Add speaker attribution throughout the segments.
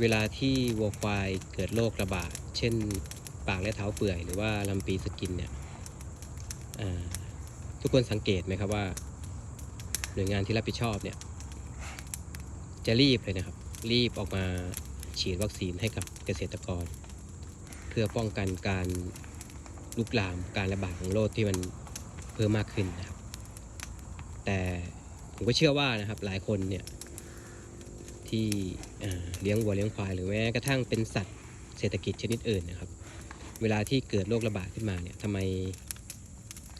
Speaker 1: เวลาที่วัวควายเกิดโรคระบาด เช่น ปากและเท้าเปื่อยหรือว่าลำปีสกินเนี่ยทุกคนสังเกตไหมครับว่า หน่วยงานที่รับผิดชอบเนี่ย จะรีบเลยนะครับ รีบออกมาฉีดวัคซีนให้กับเกษตรกร เพื่อป้องกันการลุกลามการระบาดของโรคที่มันเพิ่มมากขึ้นนะครับ แต่ผมก็เชื่อว่านะครับหลายคนเนี่ย ที่เลี้ยงวัวเลี้ยงควายหรือแม้กระทั่งเป็นสัตว์เศรษฐกิจชนิดอื่นนะครับ เวลาที่เกิดโรคระบาดขึ้นมาเนี่ยทำไม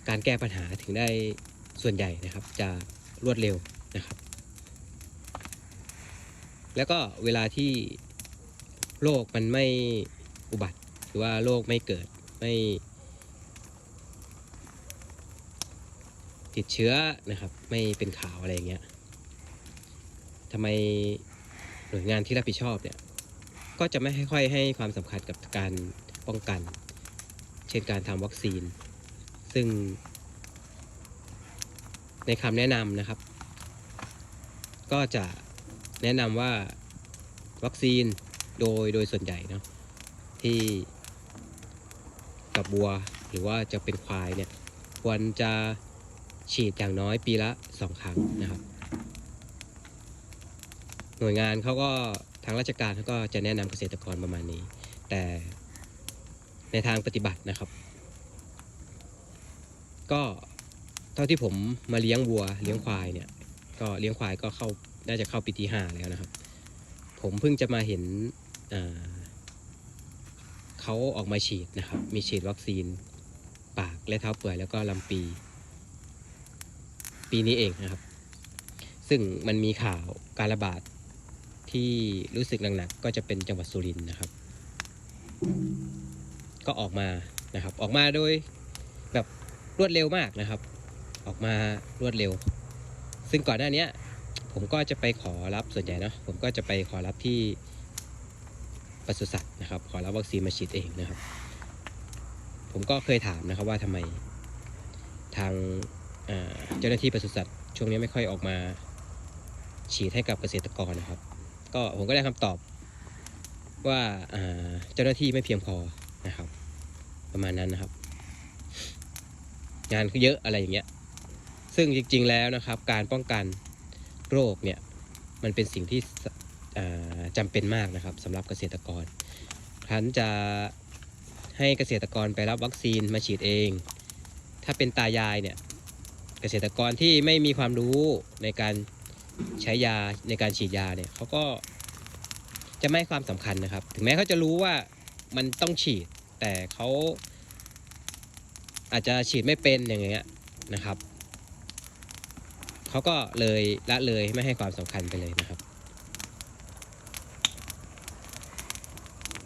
Speaker 1: การแก้ปัญหาถึงได้ส่วนใหญ่นะครับ จะรวดเร็วนะครับ แล้วก็เวลาที่โรคมันไม่อุบัติหรือว่าโรคไม่เกิดไม่ ติดเชื้อนะครับ ไม่เป็นข่าวอะไรอย่างเงี้ยทำไม หน่วยงานที่รับผิดชอบเนี่ยก็จะไม่ค่อยให้ความสำคัญกับการป้องกัน เช่นการทำวัคซีน ซึ่ง ในคำแนะนำนะครับ ก็จะแนะนำว่าวัคซีนโดยโดยส่วนใหญ่เนาะที่กับวัวหรือว่าจะเป็นควายเนี่ยควรจะฉีดอย่างน้อยปีละสองครั้งนะครับ น่วยงานเขาก็ทางราชการเขาก็จะแนะนำเกษตรกรประมาณนี้ แต่ในทางปฏิบัตินะครับ ก็เท่าที่ผมมาเลี้ยงวัวเลี้ยงควายเนี่ย ก็เลี้ยงควายก็เข้าน่าจะเข้าปีที่ห้าแล้วนะครับ ผมเพิ่งจะมาเห็นเขาออกมาฉีดนะครับ มีฉีดวัคซีนปากและเท้าเปื่อยแล้วก็ลำปี ปีนี้เองนะครับ ซึ่งมันมีข่าวการระบาด ที่รู้สึกหนักๆก็จะเป็นจังหวัดสุรินทร์นะครับ ก็ออกมานะครับ ออกมาโดยแบบรวดเร็วมากนะครับ ออกมารวดเร็ว ซึ่งก่อนหน้านี้ผมก็จะไปขอรับส่วนใหญ่เนะผมก็จะไปขอรับที่ปศุสัตว์นะครับ ขอรับวัคซีนมาฉีดเองนะครับ ผมก็เคยถามนะครับว่าทำไมทางเจ้าหน้าที่ปศุสัตว์ช่วงนี้ไม่ค่อยออกมาฉีดให้กับเกษตรกรนะครับ ก็ผมก็ได้คำตอบว่าเจ้าหน้าที่ไม่เพียงพอนะครับ ประมาณนั้นนะครับ งานก็เยอะอะไรอย่างเงี้ย ซึ่งจริง ๆ แล้วนะครับ การป้องกันโรคเนี่ยมันเป็นสิ่งที่สอ่าจำเป็นมากนะครับสำหรับเกษตรกรท่านจะให้เกษตรกรไปรับวัคซีนมาฉีดเอง ถ้าเป็นตายายเนี่ยเกษตรกรที่ไม่มีความรู้ในการ ใช้ยาในการฉีดยาเนี่ยเขาก็จะไม่ให้ความสำคัญนะครับ ถึงแม้เขาจะรู้ว่ามันต้องฉีด แต่เขาอาจจะฉีดไม่เป็นอย่างเงี้ยนะครับเขาก็เลยละเลยไม่ให้ความสำคัญไปเลยนะครับ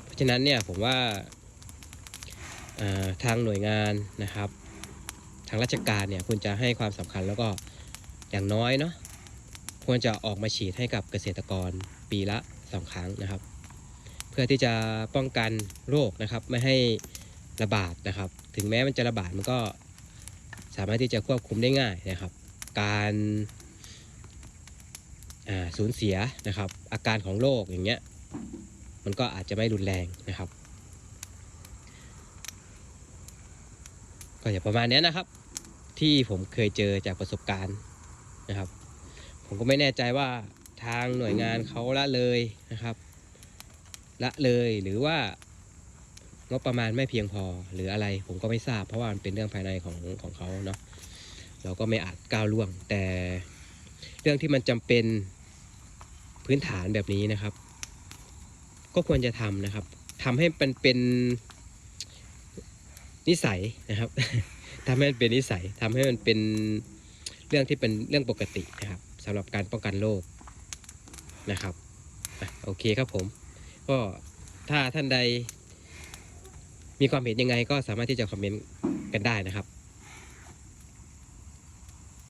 Speaker 1: เพราะฉะนั้นเนี่ยผมว่าาทางหน่วยงานนะครับ ทางราชการเนี่ยควรจะให้ความสำคัญแล้วก็อย่างน้อยเนาะ ควรจะออกมาฉีดให้กับเกษตรกรปีละสองครั้งนะครับ เพื่อที่จะป้องกันโรคนะครับ ไม่ให้ระบาดนะครับ ถึงแม้มันจะระบาดมันก็สามารถที่จะควบคุมได้ง่ายนะครับ การสูญเสียนะครับ อาการของโรคอย่างเงี้ยมันก็อาจจะไม่รุนแรงนะครับ ก็อย่างประมาณนี้นะครับ ที่ผมเคยเจอจากประสบการณ์นะครับ ผมก็ไม่แน่ใจว่าทางหน่วยงานเขาละเลยนะครับ ละเลยหรือว่างบประมาณไม่เพียงพอหรืออะไร ผมก็ไม่ทราบ เพราะว่ามันเป็นเรื่องภายในของของเขาเนาะเราก็ไม่อาจก้าวล่วง แต่เรื่องที่มันจำเป็นพื้นฐานแบบนี้นะครับ ก็ควรจะทำนะครับทำให้มันเป็นนิสัยนะครับทำให้มันเป็นนิสัยทำให้มันเป็นเรื่องที่เป็นเรื่องปกตินะครับ สำหรับการป้องกันโรคนะครับโอเคครับผม ก็ถ้าท่านใดมีความเห็นยังไงก็สามารถที่จะคอมเมนต์กันได้นะครับ